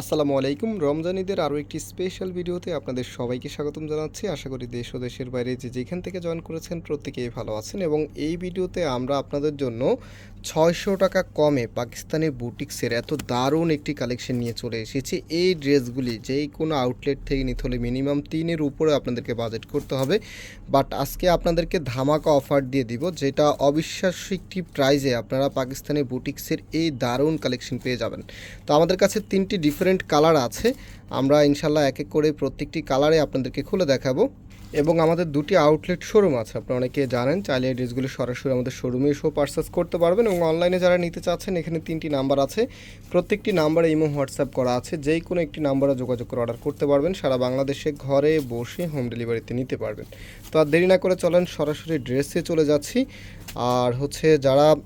আসসালামু আলাইকুম। রমজান ঈদের আরও একটি স্পেশাল ভিডিওতে আপনাদের সবাইকে স্বাগতম জানাচ্ছি। আশা করি দেশ ও দেশের বাইরে যে যেখান থেকে জয়েন করেছেন প্রত্যেকেই ভালো আছেন এবং এই ভিডিওতে আমরা আপনাদের জন্য ছয়শো টাকা কমে পাকিস্তানি বুটিক্সের এত দারুণ একটি কালেকশন নিয়ে চলে এসেছি। এই ড্রেসগুলি যেই কোনো আউটলেট থেকে নিতে হলে মিনিমাম তিনের উপরে আপনাদেরকে বাজেট করতে হবে। বাট আজকে আপনাদেরকে ধামাকা অফার দিয়ে দিব, যেটা অবিশ্বাস্য একটি প্রাইজে আপনারা পাকিস্তানি বুটিক্সের এই দারুণ কালেকশন পেয়ে যাবেন। তো আমাদের কাছে তিনটি ডিফারেন্ট কালার আছে। আমরা ইনশাল্লাহ এক এক করে প্রত্যেকটি কালারে আপনাদেরকে খুলে দেখাবো। এবং আমাদের দুটি আউটলেট শোরুম আছে। আপনারা অনেকে জানেন, চাইলে এই ড্রেসগুলো সরাসরি আমাদের শোরুমে এসেও পারচেস করতে পারবেন এবং অনলাইনে যারা নিতে চাচ্ছেন, এখানে তিনটি নাম্বার আছে। প্রত্যেকটি নাম্বারে ইমো হোয়াটসঅ্যাপ করা আছে। যেই কোনো একটি নাম্বারে যোগাযোগ করে অর্ডার করতে পারবেন। সারা বাংলাদেশে ঘরে বসে হোম ডেলিভারিতে নিতে পারবেন। তো আর দেরি না করে চলেন, সরাসরি ড্রেসে চলে যাচ্ছি। আর হচ্ছে যারা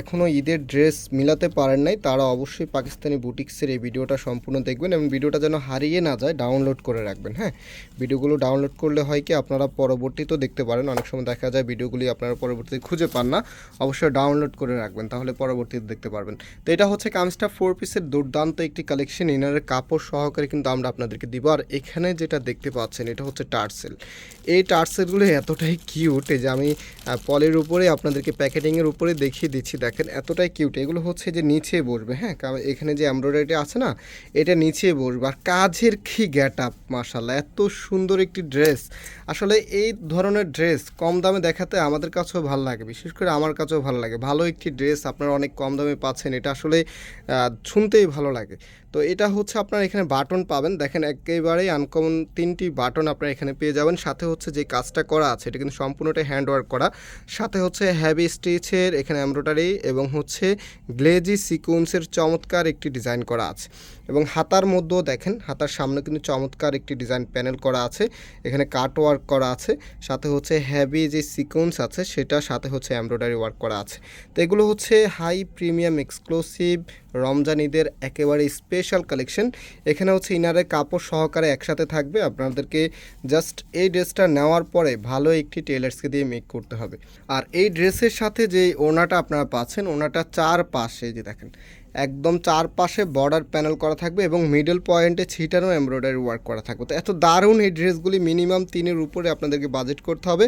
এখনও ঈদের ড্রেস মিলাতে পারেন নাই, তারা অবশ্যই পাকিস্তানি বুটিক্সের এই ভিডিওটা সম্পূর্ণ দেখবেন এবং ভিডিওটা যেন হারিয়ে না যায় ডাউনলোড করে রাখবেন হ্যাঁ? ভিডিওগুলো ডাউনলোড করলে হয় কি, আপনারা পরবর্তীতেও দেখতে পারেন, অনেক সময় দেখা যায় ভিডিওগুলি আপনারা পরবর্তীতে খুঁজে পান না, অবশ্যই ডাউনলোড করে রাখবেন, তাহলে পরবর্তীতে দেখতে পারবেন। তো এটা হচ্ছে কামস্টা ফোর পিসের দুর্দান্ত একটি কালেকশন ইনারের কাপড় সহকারে কিন্তু আমরা আপনাদেরকে দিব, আর এখানে যেটা দেখতে পাচ্ছেন, এটা হচ্ছে টার্সেল। এই টার্সেলগুলো এতটাই কিউট যে আমি পলের উপরে আপনাদেরকে প্যাকেটিংয়ের উপরে দেখিয়ে দিচ্ছি। দেখেন এতটাই কিউট এগুলো হচ্ছে যে নিচে বসবে হ্যাঁ? কারণ এখানে যে এমব্রয়ডারিটা আছে না, এটা নিচে বসবে। আর কাজের কি গ্যাট আপ মাসাল্লাহ এত সুন্দর একটি ড্রেস আসলে এই ধরনের ড্রেস কম দামে দেখাতে আমাদের কাছেও ভালো লাগে, বিশেষ করে আমার কাছেও ভালো লাগে। ভালো একটি ড্রেস আপনারা অনেক কম দামে পাচ্ছেন, এটা আসলে শুনতেই ভালো লাগে। তো এটা হচ্ছে আপনার এখানে বাটন পাবেন। দেখেন একেবারেই আনকমন তিনটি বাটন আপনারা এখানে পেয়ে যাবেন। সাথে হচ্ছে যে কাজটা করা আছে, এটা কিন্তু সম্পূর্ণটাই হ্যান্ড ওয়ার্ক করা। সাথে হচ্ছে হ্যাভি স্টিচের এখানে এমব্রয়ডারি এবং হচ্ছে গ্লেজি সিকুয়েন্সের চমৎকার একটি ডিজাইন করা আছে। এবং হাতার মধ্যেও দেখেন, হাতার সামনে কিন্তু চমৎকার একটি ডিজাইন প্যানেল করা আছে। এখানে কাট ওয়ার্ক করা আছে। সাথে হচ্ছে হ্যাভি যে সিকোয়েন্স আছে সেটা সাথে হচ্ছে এমব্রয়ডারি ওয়ার্ক করা আছে। তো এগুলো হচ্ছে হাই প্রিমিয়াম এক্সক্লুসিভ রমজান ঈদের একেবারে স্পেশাল কালেকশন এখানে হচ্ছে ইনারের কাপড় সহকারে একসাথে থাকবে। আপনাদেরকে জাস্ট এই ড্রেসটা নেওয়ার পরে ভালো একটি টেলার্সকে দিয়ে মেক করতে হবে। আর এই ড্রেসের সাথে যে ওনাটা আপনারা পাচ্ছেন ওনাটা চার পাশে যে দেখেন, একদম চারপাশে বর্ডার প্যানেল করা থাকবে এবং মিডল পয়েন্টে ছিটানো এমব্রয়ডারি ওয়ার্ক করা থাকবে। তো এত দারুণ এই ড্রেসগুলি মিনিমাম তিনের উপরে আপনাদেরকে বাজেট করতে হবে।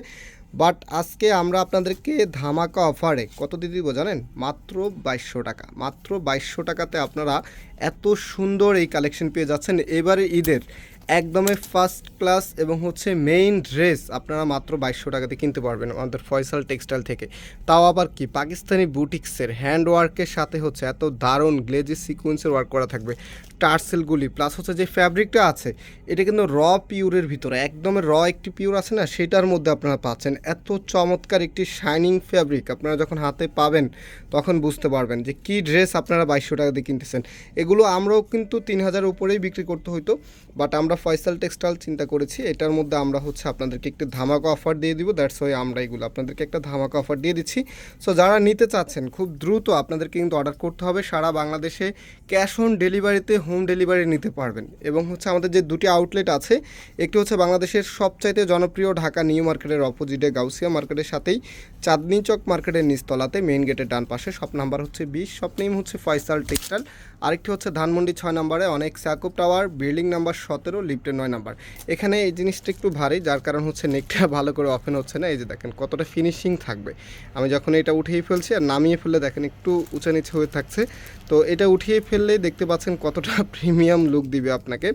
বাট আজকে আমরা আপনাদেরকে ধামাকা অফারে কত দিয়ে দিব জানেন? মাত্র বাইশশো টাকা। মাত্র বাইশশো টাকাতে আপনারা এত সুন্দর এই কালেকশন পেয়ে যাচ্ছেন। এবারে ঈদের একদমই ফার্স্ট ক্লাস এবং হচ্ছে মেইন ড্রেস আপনারা মাত্র বাইশশো টাকাতে কিনতে পারবেন আমাদের ফয়সাল টেক্সটাইল থেকে। তাও আবার কি? পাকিস্তানি বুটিক্সের হ্যান্ড ওয়ার্কের সাথে হচ্ছে এত দারুণ গ্লেজি সিকুয়েন্সের ওয়ার্ক করা থাকবে। টার্সেলগুলি প্লাস হচ্ছে যে ফ্যাব্রিকটা আছে, এটা কিন্তু র পিউরের ভিতরে একদমই র একটি পিউর আছে না, সেটার মধ্যে আপনারা পাচ্ছেন। এত চমৎকার একটি শাইনিং ফ্যাব্রিক আপনারা যখন হাতে পাবেন, তখন বুঝতে পারবেন যে কী ড্রেস আপনারা বাইশশো টাকা দিয়ে কিনতেছেন। এগুলো আমরাও কিন্তু তিন হাজার উপরেই বিক্রি করতে হইতো বাট আমরা ফয়সাল টেক্সটাইল চিন্তা করেছি, এটার মধ্যে আমরা হচ্ছে আপনাদেরকে একটি ধামাকা অফার দিয়ে দিব দ্যাটস ওয়াই আমরা এগুলো আপনাদেরকে একটা ধামাকা অফার দিয়ে দিচ্ছি। সো যারা নিতে চাচ্ছেন, খুব দ্রুত আপনাদেরকে কিন্তু অর্ডার করতে হবে, সারা বাংলাদেশে ক্যাশ অন ডেলিভারিতে হোম ডেলিভারি নিতে পারবেন। এবং হচ্ছে আমাদের যে দুটি আউটলেট আছে, একটি হচ্ছে বাংলাদেশের সবচাইতে জনপ্রিয় ঢাকা নিউ মার্কেটের অপোজিটে গাউসিয়া মার্কেটের সাথেই চাঁদনি চক মার্কেটের নিচতলাতে মেইন গেটের ডান পাশে শপ নাম্বার হচ্ছে বিশ শপ নেম হচ্ছে ফয়সাল টেক্সটাইল। আরেকটি হচ্ছে ধানমন্ডি ছয় নম্বরে, অনেক স্যাকুপ টাওয়ার বিল্ডিং নাম্বার সতেরো লিফটের নয় নাম্বার। এখানে এই জিনিসটা একটু ভারী, যার কারণ হচ্ছে নেকটা ভালো করে ওপেন হচ্ছে না। এই যে দেখেন, কতটা ফিনিশিং থাকবে। আমি যখন এটা উঠিয়ে ফেলছি আর নামিয়ে ফেললে দেখেন একটু উঁচা নিচে হয়ে থাকছে। তো এটা উঠিয়ে ফেললে দেখতে পাচ্ছেন কতটা প্রিমিয়াম লুক দিবে আপনাকে।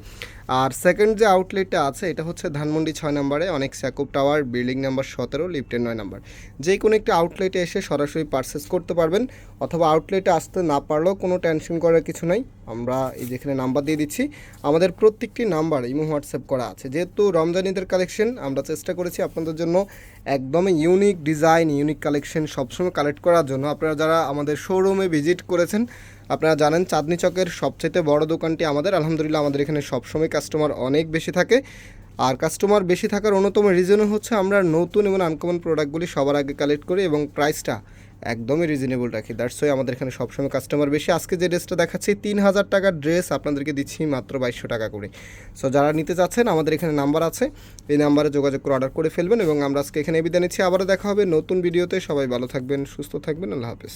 আর সেকেন্ড যে আউটলেটটা আছে, এটা হচ্ছে ধানমন্ডি ছয় নম্বরে, অনেক স্যাকুপ টাওয়ার বিল্ডিং নাম্বার সতেরো, লিফটের নয় নাম্বার। যে কোনো একটি আউটলেটে এসে সরাসরি পারচেস করতে পারবেন, অথবা আউটলেটে আসতে না পারলেও কোনো টেনশন করার কিছু নাই। আমরা এই যেখানে নাম্বার দিয়ে দিচ্ছি, আমাদের প্রত্যেকটি নাম্বার ইমো, হোয়াটসঅ্যাপ করা আছে। যেহেতু রমজান ঈদের কালেকশন, আমরা চেষ্টা করেছি আপনাদের জন্য একদমই ইউনিক ডিজাইন ইউনিক কালেকশন সবসময় কালেক্ট করার জন্য। আপনারা যারা আমাদের শোরুমে ভিজিট করেছেন, আপনারা জানেন চাঁদনি চকের সবচেয়ে বড় দোকানটি আমাদের। আলহামদুলিল্লাহ, আমাদের এখানে সবসময় কাস্টমার অনেক বেশি থাকে। আর কাস্টমার বেশি থাকার অন্যতম রিজনও হচ্ছে আমরা নতুন এবং আনকমন প্রোডাক্টগুলি সবার আগে কালেক্ট করি এবং প্রাইসটা একদমই রিজনেবল রাখি। দ্যাটস ওয়াই আমাদের এখানে সবসময় কাস্টমার বেশি। আজকে যে ড্রেসটা দেখাচ্ছি তিন হাজার টাকার ড্রেস আপনাদেরকে দিচ্ছি মাত্র বাইশশো টাকা করে। সো যারা নিতে চাচ্ছেন, আমাদের এখানে নাম্বার আছে। এই নাম্বারে যোগাযোগ করে অর্ডার করে ফেলবেন এবং আমরা আজকে এখানে বিদায় নিচ্ছি। আবারও দেখা হবে নতুন ভিডিওতে সবাই ভালো থাকবেন, সুস্থ থাকবেন। আল্লাহ হাফেজ।